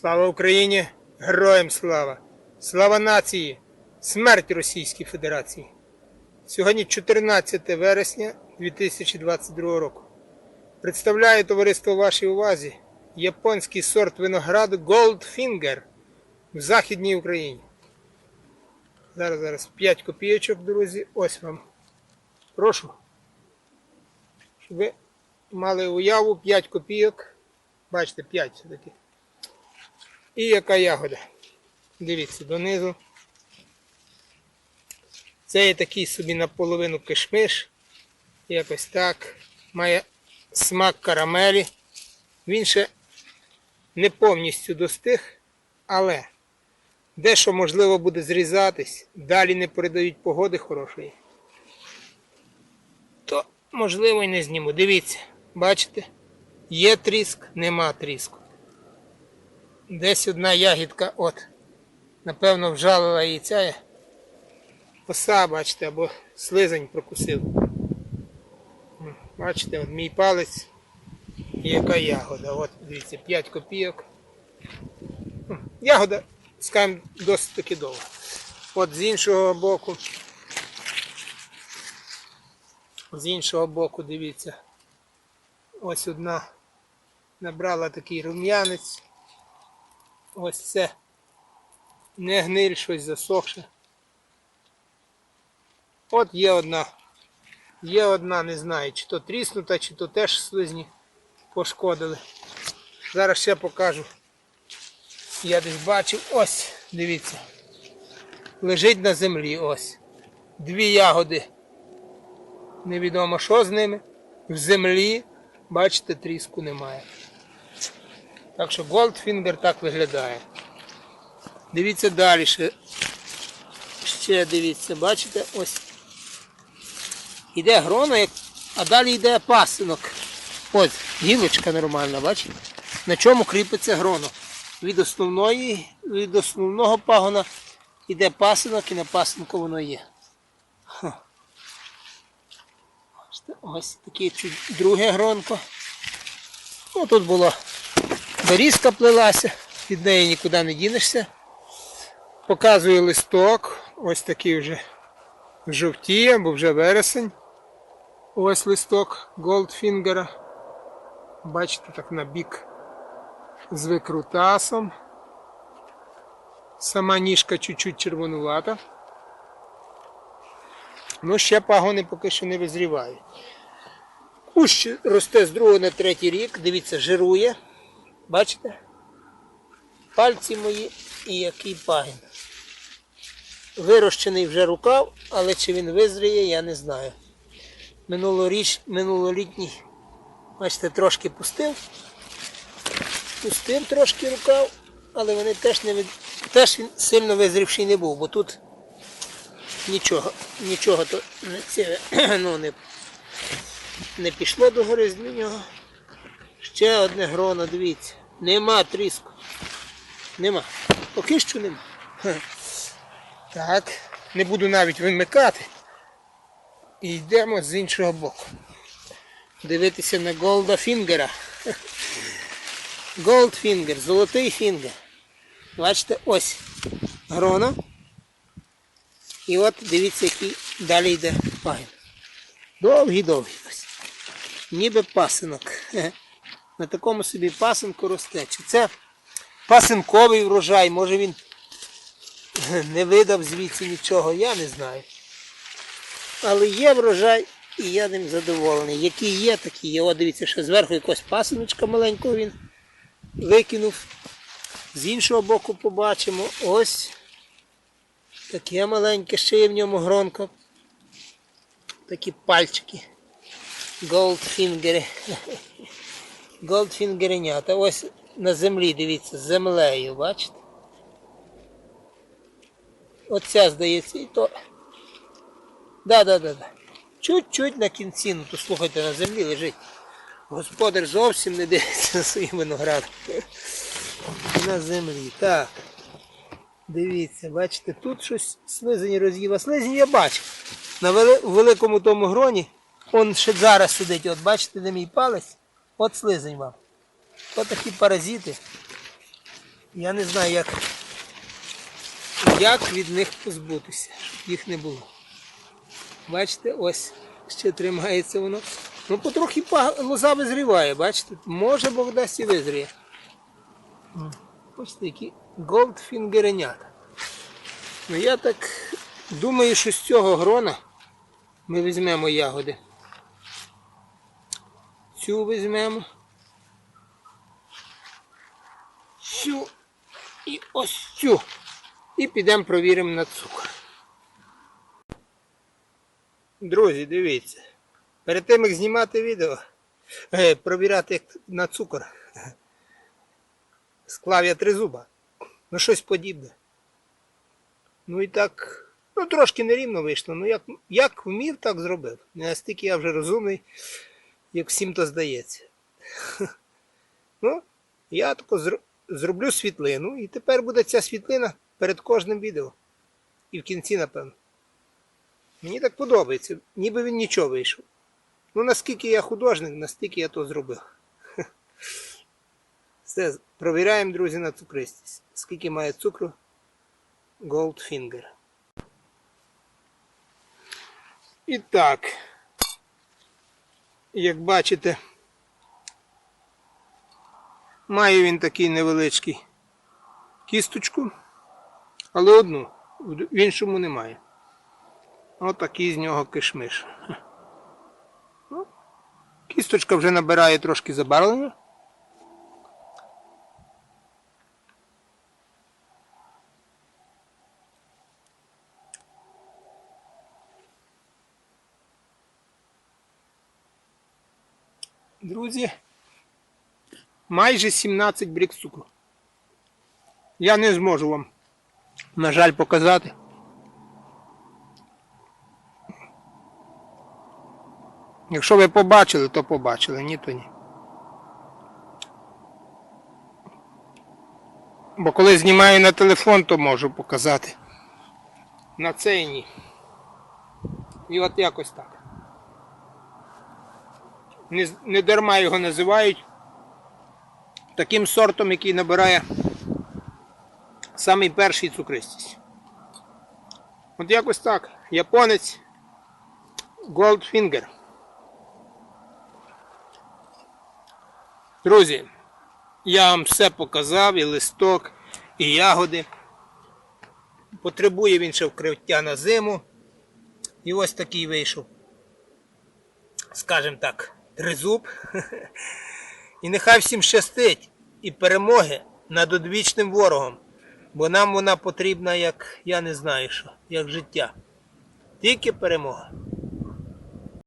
Слава Україні! Героям слава! Слава нації! Смерть Російській Федерації! Сьогодні 14 вересня 2022 року. Представляю товариство вашій увазі японський сорт винограду Goldfinger в Західній Україні. Зараз, зараз 5 копійочок, друзі. Ось вам. Прошу. Щоб ви мали уяву 5 копійок. Бачите, 5 все-таки. І яка ягода. Дивіться, донизу. Це є такий собі наполовину кишмиш. Якось так. Має смак карамелі. Він ще не повністю достиг, але дещо можливо буде зрізатись, далі не передають погоди хорошої. То можливо і не зніму. Дивіться, бачите? Є тріск, нема тріску. Десь одна ягідка, от, напевно, вжалила її ця оса, бачите, або слизень прокусив. Бачите, от мій палець і яка ягода. От, дивіться, 5 копійок. Ягода, скажімо, досить таки довга. От з іншого боку. З іншого боку, дивіться. Ось одна набрала такий рум'янець. Ось це не гниль, щось засохше. От є одна. Є одна, не знаю, чи то тріснута, чи то теж слизні пошкодили. Зараз ще покажу. Я десь бачив, ось, дивіться. Лежить на землі, ось. Дві ягоди. Невідомо що з ними. В землі, бачите, тріску немає. Так що Goldfinger так виглядає. Дивіться далі. Ще, дивіться, бачите, ось. Іде грона, а далі йде пасинок. Ось, гілочка нормальна, бачите? На чому кріпиться гроно. Від основної, від основного пагона йде пасинок і на пасинку воно є. Ось таке друге гронко. Ну, тут було берізка плелася, від неї нікуди не дінешся. Показую листок, ось такий вже жовтіє, бо вже вересень. Ось листок Goldfinger. Бачите, так на бік з викрутасом. Сама ніжка чуть-чуть червонувата. Ну, ще пагони поки що не визрівають. Кущ росте з другого на третій рік, дивіться, жирує. Бачите? Пальці мої і який пагін. Вирощений вже рукав, але чи він визріє, я не знаю. Минулоріч, минулолітній, бачите, трошки пустив. Пустив трошки рукав, але вони теж не від... теж він сильно визрівший не був, бо тут нічого, нічого то не, це, ну, не, не пішло до гори з нього. Ще одне гроно, дивіться. Нема тріску. Нема. Поки що нема. Так, не буду навіть вимикати. І йдемо з іншого боку. Дивитися на Голда Фінгера. Goldfinger, золотий фінгер. Бачите, ось грона. І от дивіться, який далі йде пагін. Довгий-довгий ось. Ніби пасинок. На такому собі пасинку росте. Чи це пасинковий врожай, може він не видав звідси нічого, я не знаю. Але є врожай і я ним задоволений. Які є, такі є. О, дивіться, що зверху якось пасиночка маленького він викинув. З іншого боку побачимо ось таке маленьке ще є в ньому гронко. Такі пальчики. Goldfingeri. Goldfingerенята. Ось на землі, дивіться, з землею, бачите? Оця, здається, і то. Да, да, да, да. Чуть-чуть на кінці, ну то слухайте, на землі лежить. Господар зовсім не дивиться на свій виноград. На землі. Так. Дивіться, бачите, тут щось слизень роз'їв. Слизень я бачу. На великому тому гроні, он ще зараз сидить, от бачите, де мій палець, от слизень вам. От такі паразити. Я не знаю, як, як від них позбутися, щоб їх не було. Бачите, ось ще тримається воно. Ну, потрохи лоза визріває, бачите? Може Бог дасть і визріє. Бачите, які голдфінгеренята. Ну я так думаю, що з цього грона ми візьмемо ягоди. Цю візьмемо. Цю і ось цю. І підемо провіримо на цукор. Друзі, дивіться. Перед тим як знімати відео, е, провіряти на цукор. Склав я три зуба. Ну щось подібне. Ну і так, ну трошки нерівно вийшло. Ну як, як вмів, так зробив. Настільки я вже розумний, як всім то здається. Ну, я тако зроблю світлину, і тепер буде ця світлина перед кожним відео. І в кінці, напевно. Мені так подобається, ніби він нічого вийшов. Ну, наскільки я художник, настільки я то зробив. Все, провіряємо, друзі, на цукристість. Скільки має цукру Goldfinger. І так, як бачите, має він такий невеличкий кісточку, але одну, в іншому немає. Отакий з нього кишмиш. Ну, Кісточка вже набирає трошки забарвлення. Друзі, майже 17 брік цукру. Я не зможу вам, на жаль, показати. Якщо ви побачили, то побачили, ні, то ні. Бо коли знімаю на телефон, то можу показати. На цей ні. І от якось так. Не, дарма його називають таким сортом, який набирає самий перший цукристість. От якось так. Японець Goldfinger. Друзі, я вам все показав, і листок, і ягоди. Потребує він ще вкриття на зиму. І ось такий вийшов. Скажем так, тризуб. І нехай всім щастить і перемоги над одвічним ворогом. Бо нам вона потрібна як я не знаю що, як життя. Тільки перемога.